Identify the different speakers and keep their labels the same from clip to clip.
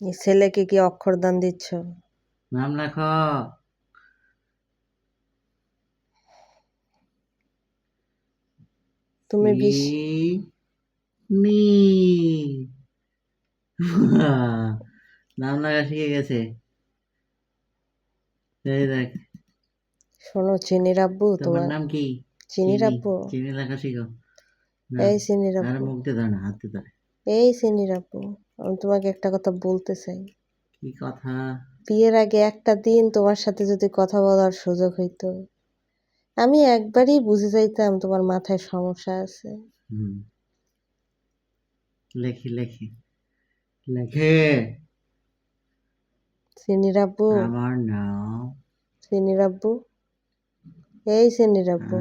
Speaker 1: ছেলেকে কি অক্ষর দান দিচ্ছ?
Speaker 2: নাম লেখো।
Speaker 1: তুমি বিশ
Speaker 2: নি নাম লেখা শিখে গেছে। এই দেখ।
Speaker 1: শোনো চিনি আব্বু
Speaker 2: তোমার নাম কি? চিনি।
Speaker 1: আব্বু।
Speaker 2: চিনি লেখা শিখো।
Speaker 1: এই চিনির
Speaker 2: আরে মুখ দিয়ে ধরে না হাতে ধরে।
Speaker 1: এই চিনি আব্বু। আমি তোমাকে একটা কথা বলতে চাই।
Speaker 2: কি কথা?
Speaker 1: বিয়ের আগে একটা দিন তোমার সাথে যদি কথা বলার সুযোগ হইতো আমি একবারই বুঝে যাইতাম তোমার মাথায় সমস্যা আছে।
Speaker 2: হুম। লেখি লেখি লেখে।
Speaker 1: চিনির আব্বু
Speaker 2: আমার নাম।
Speaker 1: এই চিনির আব্বু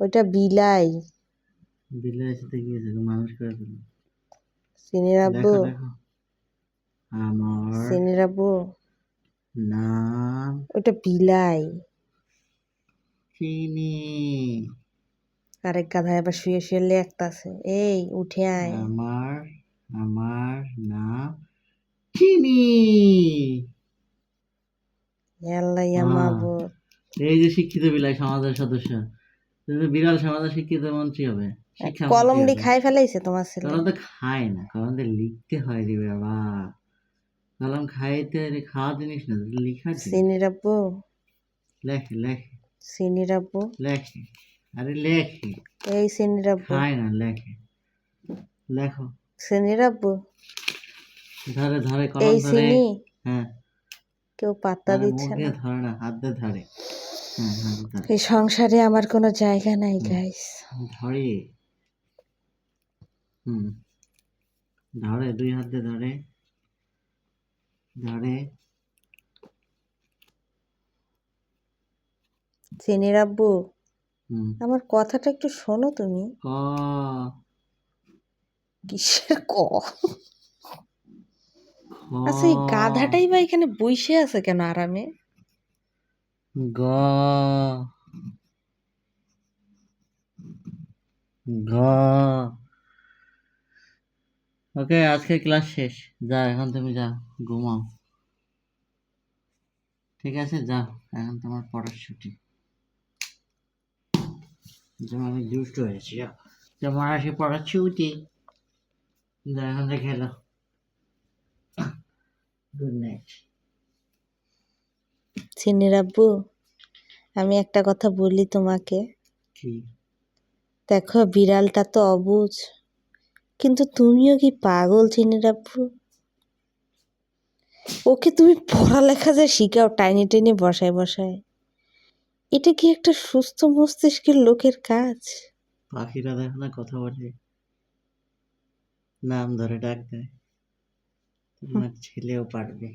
Speaker 1: ওইটা বিলাই।
Speaker 2: বিলের সাথে কি হয়েছে মানুষ করে
Speaker 1: চিনির আব্বু
Speaker 2: আমার
Speaker 1: চিনির আব্বু
Speaker 2: নাম
Speaker 1: ওইটা বিলাই।
Speaker 2: চিনি।
Speaker 1: আরেক গাধায় আবার শুয়ে শুয়ে লেখতাছে। এই উঠে আয়।
Speaker 2: আমার আমার নাম চিনি।
Speaker 1: আল্লাহ। মাবুদ।
Speaker 2: এই যে শিক্ষিত বিলাই সমাজের সদস্য বিড়াল সমাজের শিক্ষিত মন্ত্রী হবে।
Speaker 1: কলম দি। খাই ফেলাইছে তোমার ছেলে।
Speaker 2: কলম তো খায় না কলম তো লিখতে হয় রে বাবা। কলম খাইতে রে খাওয়া জিনিস না জিনিস।
Speaker 1: চিনির আব্বু?
Speaker 2: লেখে লেখে।
Speaker 1: চিনির আব্বু?
Speaker 2: লেখে আরে লেখে।
Speaker 1: এই চিনির আব্বু।
Speaker 2: খায় না লেখে। লেখো।
Speaker 1: চিনির আব্বু?
Speaker 2: ধরে ধরে কলম
Speaker 1: এই চিনি
Speaker 2: হ্যাঁ।
Speaker 1: কেউ পাত্তা দিচ্ছে না।
Speaker 2: ধরে না হাত ধরে। হ্যাঁ হাত দিয়ে ধরে।
Speaker 1: এই সংসারে আমার কোনো জায়গা নাই গাইস
Speaker 2: ধরে। হুম। ধরে দুই হাত ধরে ধরে।
Speaker 1: চিনির আব্বু আমার কথাটা একটু শোনো তুমি। কিসের ক? আচ্ছা এই গাধাটাই বা এখানে বইসে আছে কেন আরামে?
Speaker 2: গ। ঘ ওকে আজকে ক্লাস শেষ। যা এখন তুমি যাও ঘুমাও। ঠিক আছে যাও এখন তোমার পড়ার ছুটি। যেমন আমি দুষ্ট হয়েছি তোমার আসে পড়ার ছুটি। যা এখন থেকে এলো। গুড নাইট
Speaker 1: চিনির আব্বু আমি একটা কথা বলি তোমাকে।
Speaker 2: কি?
Speaker 1: দেখো বিড়ালটা তো অবুঝ কিন্তু তুমিও কি পাগল চিনির আব্বু? ওকে তুমি পড়ালেখা যে শিখাও টাইনি টেনে বসায় বসায়। এটা কি একটা সুস্থ মস্তিষ্কের লোকের কাজ?
Speaker 2: পাখিরা দেখো না কথা বলে। নাম ধরে ডাক দেয়। তোমার ছেলেও পারবে।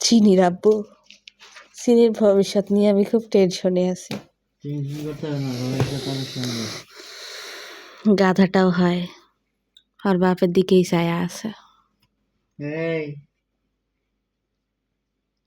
Speaker 1: চিনির আব্বু চিনির ভবিষ্যৎ নিয়ে আমি খুব টেনশনে আছি।
Speaker 2: করতে হবে না ভবিষ্যৎ অনেক সুন্দর।
Speaker 1: গাধাটাও হয় আর বাপের দিকেই চায়া আছে
Speaker 2: এই